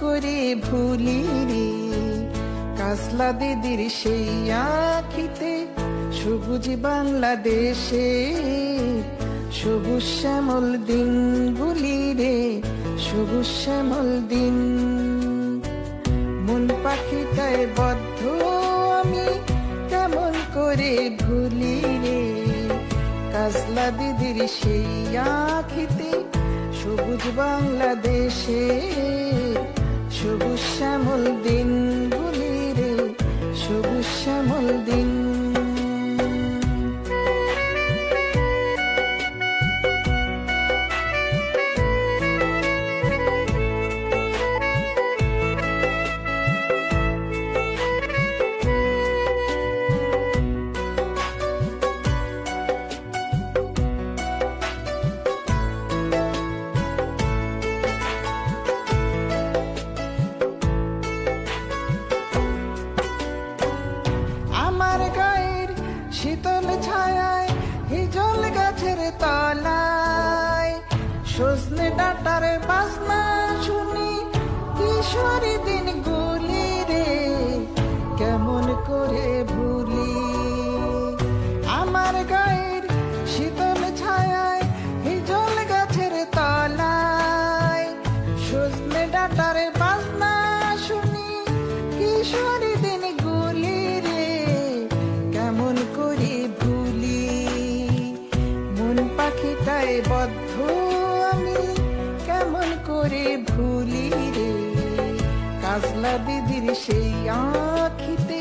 করে ভুলি রে? কাসলা দিদির সেই আখিতে সবুজ বাংলাদেশে, সবুজ শ্যামল দিন গুলি রে, সবুজ শ্যামল দিন। মন পাখিটায় বদ্ধ আমি কেমন করে ভুলি রে? কাজলা দিদির সেই আখিতে সবুজ বাংলাদেশে। ডাটার বাজনা শুনি, কিশোরী দিন গুলি রে, কেমন করে ভুলি। আমার গায়ের শীতল ছায়ায়, হিজল গাছের তলায়, সজনে ডাটার বাজনা শুনি, কিশোরী দিন গুলি রে, কেমন করি ভুলি। মন পাখিটায় বদ্ধ করে ভুলি রে। কাজলা দিদির সেই আখিতে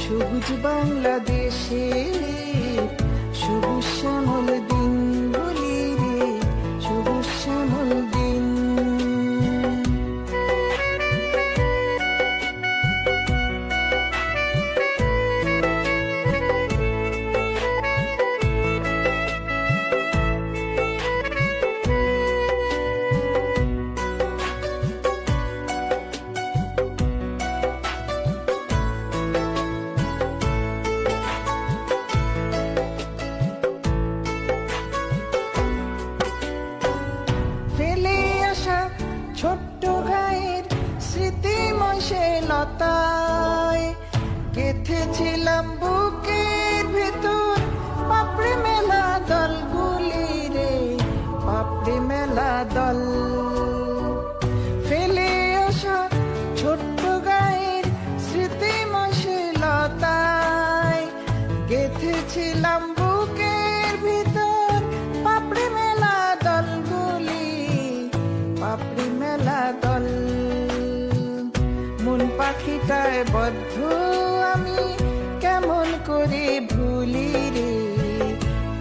সবুজ বাংলাদেশে ছোট্ট গায়ের স্মৃতিময় সে লতায়। গেথেছিলাম বুকের ভেতর পাপড়ি মেলা দলগুলি রে পাপড়ি মেলা দল। ফেলে আসা ছোট্ট গায়ের স্মৃতিময় সে লতায়। গেথেছিলাম বুকের ভিতর পাপড়ি মেলা দলগুলি পাপড়ি মেলা দল। মন পাখিটায় বদ্ধ আমি, কেমন করে ভুলি রে?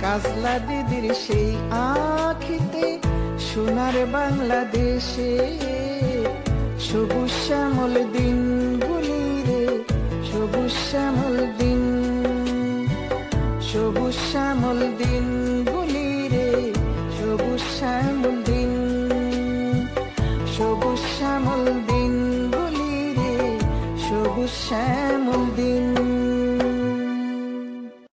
কাজলা দিদির সেই আখিতে সোনার বাংলাদেশে সবুজ শ্যামল দিন গুলি রে, সবুজ শ্যামল দিন, সবুজ শ্যামল দিন গুলি রে, সবুজ শ্যামল শ্যামল দিন বলি রে সবুজ শ্যামল দিন